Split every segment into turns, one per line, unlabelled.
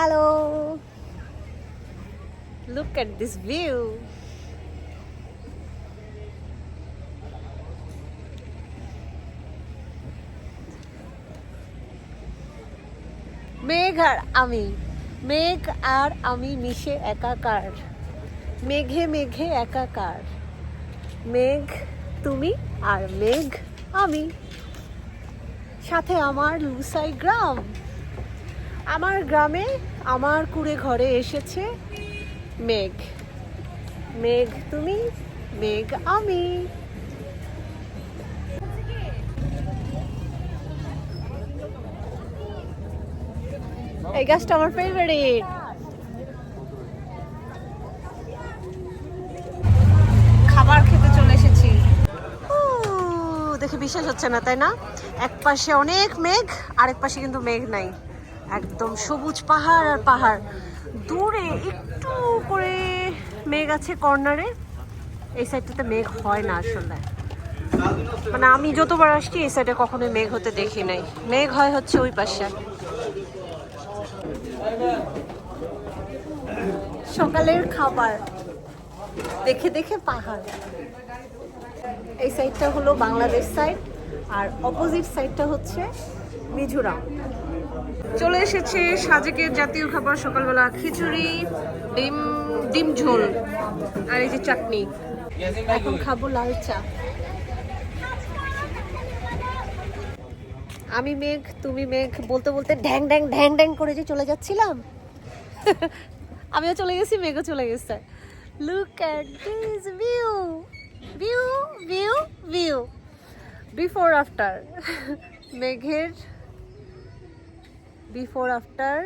Hello. Look at this view. মেঘ আর আমি। মেঘ আর আমি মিশে একাকার। মেঘে মেঘে একাকার। মেঘ তুমি আর মেঘ আমি। সাথে আমার লুসাই গ্রাম। আমার গ্রামে আমার কুড়ে ঘরে এসেছে মেঘ। মেঘ তুমি, মেঘ আমি। এই গাছটা আমার ফেভারিট খাবার খেতে চলে এসেছি। দেখে বিশ্বাস হচ্ছে না, তাই না? এক পাশে অনেক মেঘ আরেক পাশে কিন্তু মেঘ নাই। একদম সবুজ পাহাড় আর পাহাড়। দূরে একটু করে মেঘ আছে কর্নারে এই সাইডটাতে মেঘ হয় না আসলে। মানে আমি যতবার আসছি, এই সাইডে কখনো মেঘ হতে দেখি নাই। মেঘ হয় হচ্ছে ওই পাশে। সকালের খাবার। দেখে দেখে পাহাড়। এই সাইডটা হলো বাংলাদেশ সাইড আর অপোজিট সাইডটা হচ্ছে মিজোরাম। চলে এসেছে সাজেকের জাতীয় খাবার, সকালবেলা খিচুড়ি, ডিম ডিম ঝোল আর এই যে চাটনি। এখন খাব লাল চা। আমি মেঘ, তুমি মেঘ, বলতে বলতে ঢ্যাং ঢ্যাং ঢ্যাং ঢ্যাং করে যে চলে যাচ্ছিলাম। আমিও চলে গেছি, মেঘও চলে গেছে। Look at this view view view view before after মেঘের বিফোর আফটার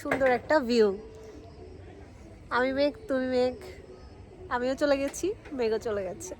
সুন্দর একটা ভিউ আমি মেঘ, তুমি মেঘ। আমিও চলে গেছি, মেঘও চলে গেছে।